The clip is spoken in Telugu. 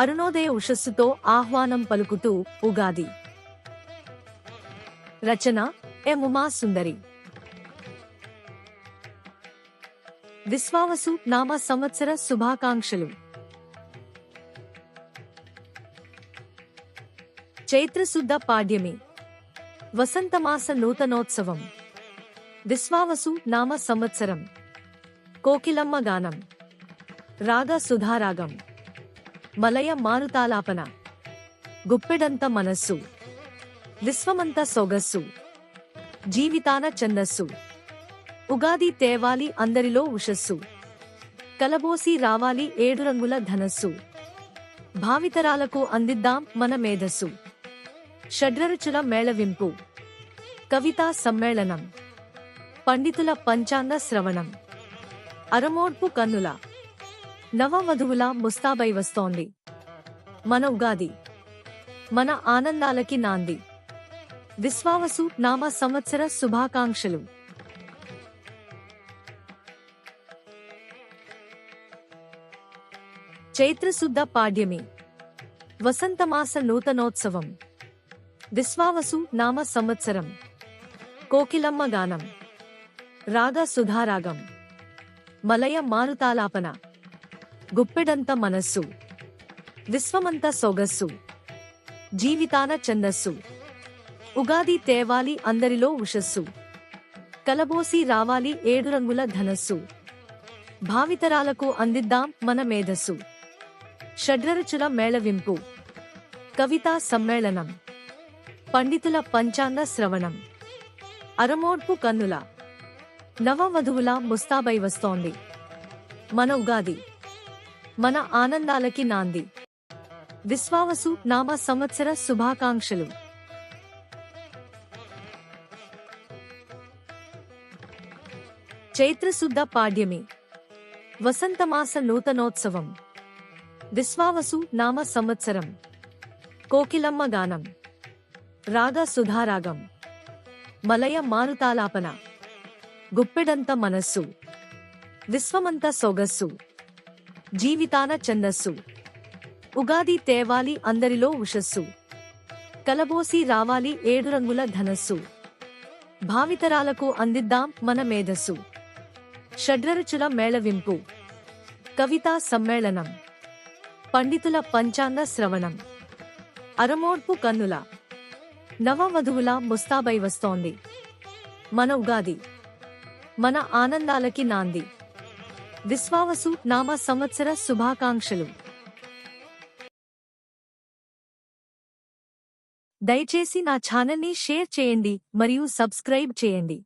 అరుణోదయ ఉషస్సుతో ఆహ్వానం పలుకుతూ ఉగాది. రచన ఎ సుందరి విశ్వావసు నామ సంవత్సర శుభాకాంక్షలు. చైత్రశుద్ధ పాడ్యమి. వసంతమాస నూతనోత్సవం. విశ్వావసు నామ సంవత్సరం. కోకిలమ్మ గానం. రాగ సుధారాగం. మలయ మారుతాలాపన. గుప్పెడంత మనస్సు. విశ్వమంత సొగస్సు. జీవితాన ఛందస్సు. ఉగాది తేవాలి అందరిలో ఉషస్సు. కలబోసి రావాలి ఏడు రంగుల ధనస్సు. భావితరాలకు అందిద్దాం మన మేధస్సు. షడ్రరుచుల మేళవింపు. కవితా సమ్మేళనం. పండితుల పంచాంగ శ్రవణం. అరమోడ్పు కన్నుల. నవవధువుల ముస్తాబై వస్తోంది. మన ఉగాది. మన ఆనందాలకి నాంది. విశ్వావసు నామ సంవత్సర శుభాకాంక్షలు. చైత్రశుద్ధ పాడ్యమి. వసంతమాస నూతనోత్సవం. విశ్వావసు నామ సంవత్సరం. కోకిలమ్మ గానం. రాగ సుధారాగం. మలయ మారుతాలాపన. గుప్పెడంత మనస్సు. విశ్వమంత సొగస్సు. జీవితాన ఛందస్సు. ఉగాది తేవాలి అందరిలో ఉషస్సు. కలబోసి రావాలి ఏడు రంగుల ధనస్సు. భావితరాలకు అందిద్దాం మన మేధస్సు. షడ్రరుచుల మేళవింపు. కవితా సమ్మేళనం. పండితుల పంచాంగ శ్రవణం. అరమోడ్పు కన్నుల. నవవధువుల ముస్తాబై వస్తోంది మన ఉగాది. మన ఆనందాలకి నాంది. విశ్వావసు నామ సంవత్సర శుభాకాంక్షలు. చైత్రశుద్ధ పాడ్యమి. వసంతమాస నూతనోత్సవం. విశ్వావసు నామ సంవత్సరం. కోకిలమ్మ గానం. రాగ సుధారాగం. మలయ మారుతాలాపన. గుప్పెడంత మనస్సు. విశ్వమంత సొగస్సు. జీవితాన ఛందస్సు ఉగాది తేవాలి అందరిలో ఉషస్సు. కలబోసి రావాలి ఏడు రంగుల ధనస్సు. భావితరాలకు అందిద్దాం మన మేధస్సు. షడ్రరుచుల మేళవింపు. కవితా సమ్మేళనం. పండితుల పంచాంగ శ్రవణం. అరమోడ్పు కన్నుల. నవవధువుల ముస్తాబై వస్తోంది మన ఉగాది. మన ఆనందాలకి నాంది. విశ్వావసు నామ సంవత్సర శుభాకాంక్షలు. దయచేసి నా ఛానల్ని షేర్ చేయండి మరియు సబ్స్క్రైబ్ చేయండి.